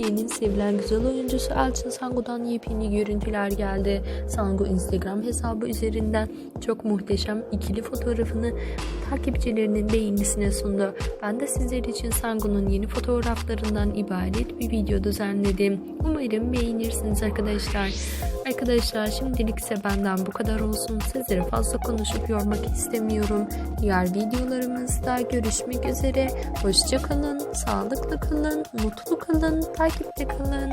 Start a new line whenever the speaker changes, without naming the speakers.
Türkiye'nin sevilen güzel oyuncusu Elçin Sangu'dan yepyeni görüntüler geldi. Sangu Instagram hesabı üzerinden çok muhteşem ikili fotoğrafını takipçilerinin beğenisine sundu. Ben de sizler için Sangu'nun yeni fotoğraflarından ibaret bir video düzenledim. Umarım beğenirsiniz arkadaşlar. Arkadaşlar şimdilik ise benden bu kadar olsun. Sizlere fazla konuşup yormak istemiyorum. Diğer videolarımızda görüşmek üzere. Hoşça kalın, sağlıklı kalın, mutlu kalın, takipte kalın.